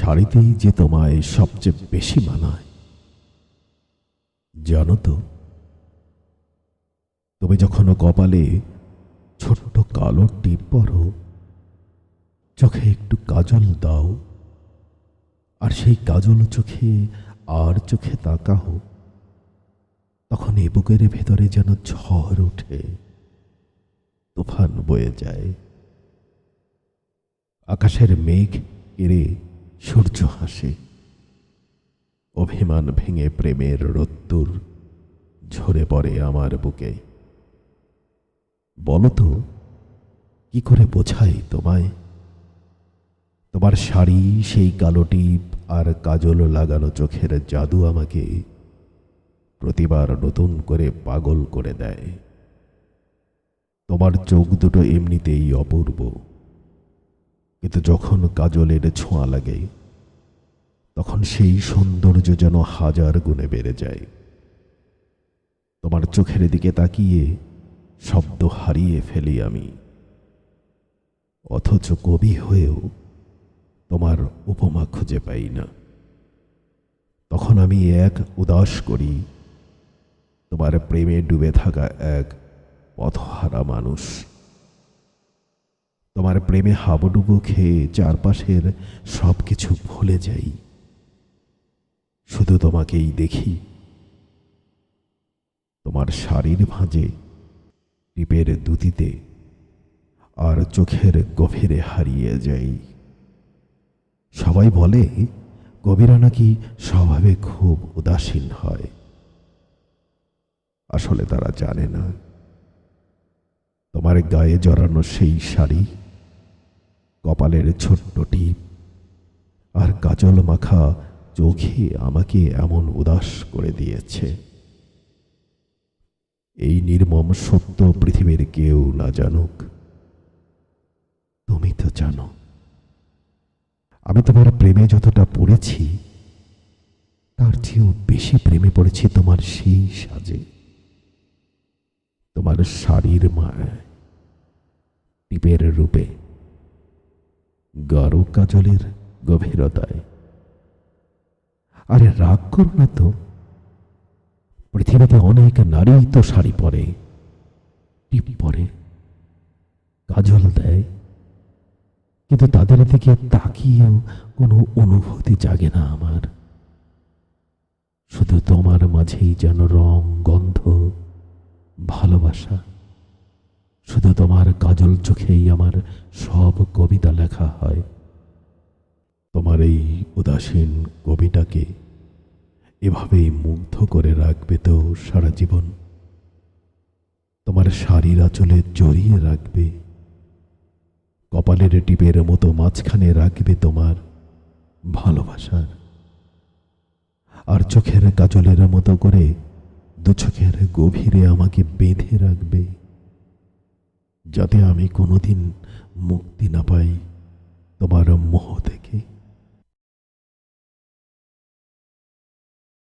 শাড়িতেই যে তোমায় সবচেয়ে বেশি মানায়। জানো তো, তুমি যখন কপালে ছোট্ট কালো টিপ পরো, চোখে একটু কাজল দাও, আর সেই কাজল চোখে আর চোখে তাকাও, তখন এ বুকের ভেতরে যেন ঝড় ওঠে তুফান বয়ে যায়। আকাশের মেঘ এড়ে সূর্য হাসে। অভিমান ভেঙে প্রেমের রত্তুর ঝরে পড়ে আমার বুকে। বলো তো কি করে বোঝাই তোমায়? তোমার শাড়ি, সেই কালো টিপ আর কাজল লাগানো চোখের জাদু আমাকে প্রতিবার নতুন করে পাগল করে দেয়। তোমার চোখ দুটো এমনিতেই অপূর্ব। কিন্তু যখন কাজলের ছোঁয়া লাগে, তখন সেই সৌন্দর্য যেন হাজার গুণে বেড়ে যায়। তোমার চোখের দিকে তাকিয়ে শব্দ হারিয়ে ফেলি আমি। অথচ কবি হয়েও তোমার উপমা খুঁজে পাই না। তখন আমি এক উদাস করি, তোমার প্রেমে ডুবে থাকা এক পথহারা মানুষ। প্রেমে হাবুডুবু খেয়ে চারপাশের সব কিছু ভুলে যাই। শুধু তোমাকেই দেখি। তোমার শাড়ির ভাঁজে, টিপের দুতিতে, আর চোখের গভীরে হারিয়ে যাই। সবাই বলে কবিরা নাকি স্বভাবে খুব উদাসীন হয়। আসলে তারা জানে না। তোমার গায়ে জড়ানো সেই শাড়ি কপালের ছোট্ট টিপ। আর কাজল মাখা চোখে আমাকে এমন উদাস করে দিয়েছে। এই নির্মম সত্য পৃথিবীর কেউ না জানুক। তুমি তো জানো। আমি তোমার প্রেমে যতটা পড়েছি, তার চেয়েও বেশি প্রেমে পড়েছি তোমার সেই সাজে। তোমার শাড়ির মায়, টিপের রূপে। গাঢ় কাজলের গভীরতায়। আরে রাগ করো না তো। পৃথিবীতে অনেক নারী তো শাড়ি পরে, টিপ পরে, কাজল দেয়। কিন্তু তাদের দিকে তাকিয়েও কোনো অনুভূতি জাগে না আমার। শুধু তোমার মাঝেই যেন রং, গন্ধ, ভালোবাসা। শুধু তোমার কাজল চোখেই আমার সব কবিতা লেখা হয়। তোমার এই উদাসীন কবিটাকে এভাবেই মুগ্ধ করে রাখবে তো সারা জীবন। তোমার শাড়ির আঁচলে জড়িয়ে রাখবে। কপালের টিপের মতো মাঝখানে রাখবে তোমার ভালোবাসার আর চোখের কাজলের মতো করে দু চোখের গভীরে আমাকে বেঁধে রাখবে। যাতে আমি কোনোদিন মুক্তি না পাই তোমার মোহ